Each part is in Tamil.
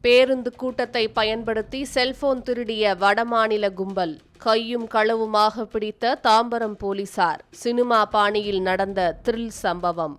பேருந்து கூட்டத்தை பயன்படுத்தி செல்போன் திருடிய வடமாநில கும்பல் கையும் களவுமாக பிடித்த தாம்பரம் போலீசார் சினிமா பாணியில் நடந்த த்ரில் சம்பவம்.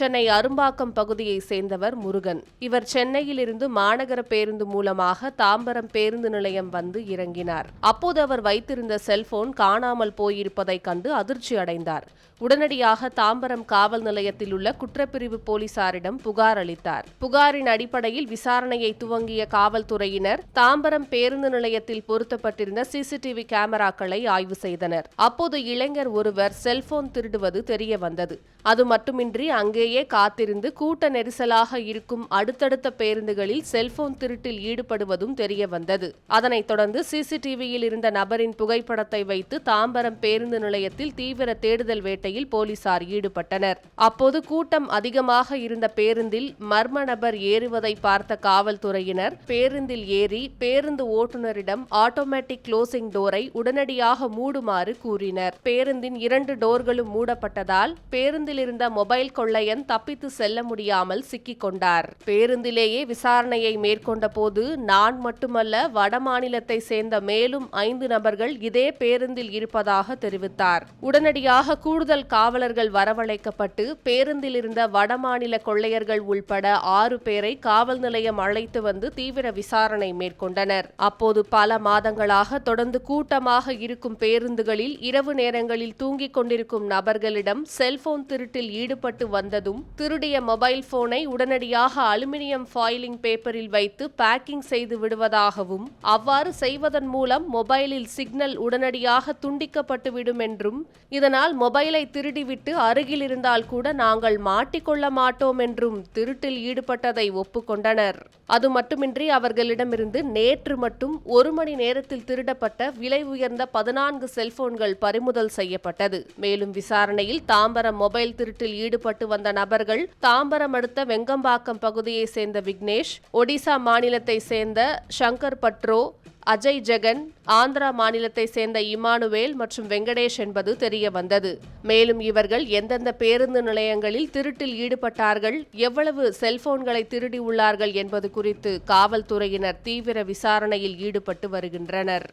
சென்னை அரும்பாக்கம் பகுதியைச் சேர்ந்தவர் முருகன். இவர் சென்னையிலிருந்து மாநகர பேருந்து மூலமாக தாம்பரம் பேருந்து நிலையம் வந்து இறங்கினார். அப்போது அவர் வைத்திருந்த செல்போன் காணாமல் போயிருப்பதைக் கண்டு அதிர்ச்சி அடைந்தார். உடனடியாக தாம்பரம் காவல் நிலையத்தில் உள்ள குற்றப்பிரிவு போலீசாரிடம் புகார் அளித்தார். புகாரின் அடிப்படையில் விசாரணையை துவங்கிய காவல்துறையினர் தாம்பரம் பேருந்து நிலையத்தில் பொருத்தப்பட்டிருந்த சிசிடிவி கேமராக்களை ஆய்வு செய்தனர். அப்போது இளைஞர் ஒருவர் செல்போன் திருடுவது தெரிய வந்தது. அது மட்டுமின்றி அங்கே அங்கேயே காத்திருந்து கூட்ட நெரிசலாக இருக்கும் அடுத்தடுத்த பேருந்துகளில் செல்போன் திருட்டில் ஈடுபடுவதும் தெரிய வந்தது அதனைத் தொடர்ந்து சிசிடிவியில் இருந்த நபரின் புகைப்படத்தை வைத்து தாம்பரம் பேருந்து நிலையத்தில் தீவிர தேடுதல் வேட்டையில் போலீசார் ஈடுபட்டனர். அப்போது கூட்டம் அதிகமாக இருந்த பேருந்தில் மர்ம நபர் ஏறுவதை பார்த்த காவல்துறையினர் பேருந்தில் ஏறி பேருந்து ஓட்டுநரிடம் ஆட்டோமேட்டிக் க்ளோசிங் டோரை உடனடியாக மூடுமாறு கூறினர். பேருந்தின் இரண்டு டோர்களும் மூடப்பட்டதால் பேருந்தில் இருந்த மொபைல் கொள்ளையன் தப்பித்து செல்ல முடியாமல் சிக்கிக் கொண்டார் பேருந்திலேயே விசாரணையை மேற்கொண்ட போது நான் மட்டுமல்ல வடமாநிலத்தை சேர்ந்த மேலும் ஐந்து நபர்கள் இதே பேருந்தில் இருப்பதாக தெரிவித்தார். உடனடியாக கூடுதல் காவலர்கள் வரவழைக்கப்பட்டு பேருந்தில் இருந்த வடமாநில கொள்ளையர்கள் உள்பட ஆறு பேரை காவல் நிலையம் அழைத்து வந்து தீவிர விசாரணை மேற்கொண்டனர். அப்போது பல மாதங்களாக தொடர்ந்து கூட்டமாக இருக்கும் பேருந்துகளில் இரவு நேரங்களில் தூங்கிக் கொண்டிருக்கும் நபர்களிடம் செல்போன் திருட்டில் ஈடுபட்டு வந்த வந்ததும் திருடிய மொபைல் போனை உடனடியாக அலுமினியம் ஃபாயிலிங் பேப்பரில் வைத்து பேக்கிங் செய்து விடுவதாகவும் அவ்வாறு செய்வதன் மூலம் மொபைலில் சிக்னல் உடனடியாக துண்டிக்கப்பட்டுவிடும் என்றும் இதனால் மொபைலை திருடிவிட்டு அருகில் இருந்தால் கூட நாங்கள் மாட்டிக்கொள்ள மாட்டோம் என்றும் திருட்டில் ஈடுபட்டதை ஒப்புக்கொண்டனர். அது மட்டுமின்றி அவர்களிடமிருந்து நேற்று மட்டும் ஒரு மணி நேரத்தில் திருடப்பட்ட விலை உயர்ந்த பதினான்கு செல்போன்கள் பறிமுதல் செய்யப்பட்டது. மேலும் விசாரணையில் தாம்பரம் மொபைல் திருட்டில் ஈடுபட்டு வந்த நபர்கள் தாம்பரம் அடுத்த வெங்கம்பாக்கம் பகுதியைச் சேர்ந்த விக்னேஷ் ஒடிசா மாநிலத்தை சேர்ந்த ஷங்கர் பட்ரோ அஜய் ஜெகன் ஆந்திரா மாநிலத்தை சேர்ந்த இமானுவேல் மற்றும் வெங்கடேஷ் என்பது தெரிய வந்தது. மேலும் இவர்கள் எந்தெந்த பேருந்து நிலையங்களில் திருட்டில் ஈடுபட்டார்கள் எவ்வளவு செல்போன்களை திருடி உள்ளார்கள் என்பது குறித்து காவல்துறையினர் தீவிர விசாரணையில் ஈடுபட்டு வருகின்றனர்.